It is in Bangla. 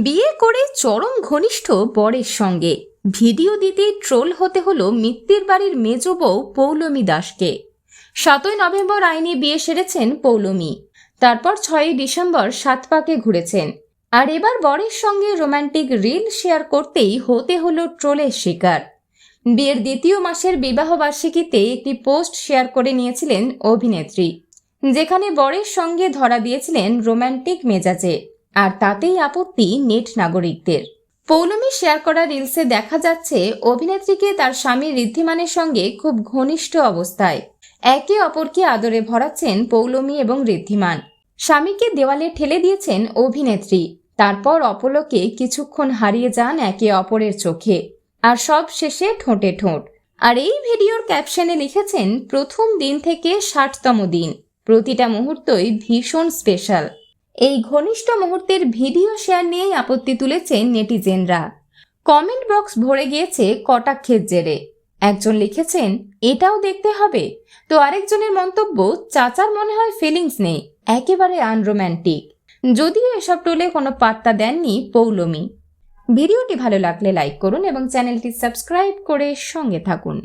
বিয়ে করে চরম ঘনিষ্ঠ বরের সঙ্গে। ভিডিও দিতে ট্রোল হতে হলো মিত্তির বাড়ির মেজ বউ পৌলমী দাসকে। সাতই নভেম্বর আইনে বিয়ে সেরেছেন পৌলমী। তারপর ছয়ই ডিসেম্বর সাত পাকে ঘুরেছেন। আর এবার বরের সঙ্গে রোমান্টিক রিল শেয়ার করতেই হতে হলো ট্রোলের শিকার। বিয়ের দ্বিতীয় মাসের বিবাহবার্ষিকীতে একটি পোস্ট শেয়ার করে নিয়েছিলেন অভিনেত্রী, যেখানে বরের সঙ্গে ধরা দিয়েছিলেন রোমান্টিক মেজাজে। আর তাতেই আপত্তি নেট নাগরিকদের। পৌলমি শেয়ার করা রিলসে দেখা যাচ্ছে, অভিনেত্রীকে তার স্বামী ঋদ্ধিমানের সঙ্গে খুব ঘনিষ্ঠ অবস্থায়। একে অপরকে আদরে ভরাচ্ছেন পৌলমী এবং ঋদ্ধিমান। স্বামীকে দেওয়ালে ঠেলে দিয়েছেন অভিনেত্রী। তারপর অপলকে কিছুক্ষণ হারিয়ে যান একে অপরের চোখে। আর সব শেষে ঠোঁটে ঠোঁট। আর এই ভিডিওর ক্যাপশনে লিখেছেন, প্রথম দিন থেকে ষাটতম দিন। প্রতিটা মুহূর্তই ভীষণ স্পেশাল এই ঘনিষ্ঠ মুহূর্তের ভিডিও শেয়ার নিয়েই আপত্তি তুলেছেন নেটিজেনরা। কমেন্ট বক্স ভরে গিয়েছে কটাক্ষের জেরে। একজন লিখেছেন, এটাও দেখতে হবে। তো আরেকজনের মন্তব্য, চাচার মনে হয় ফিলিংস নেই, একেবারে আনরোম্যান্টিক যদিও এসব টোলে কোনো পাত্তা দেননি পৌলমি। ভিডিওটি ভালো লাগলে লাইক করুন এবং চ্যানেলটি সাবস্ক্রাইব করে সঙ্গে থাকুন।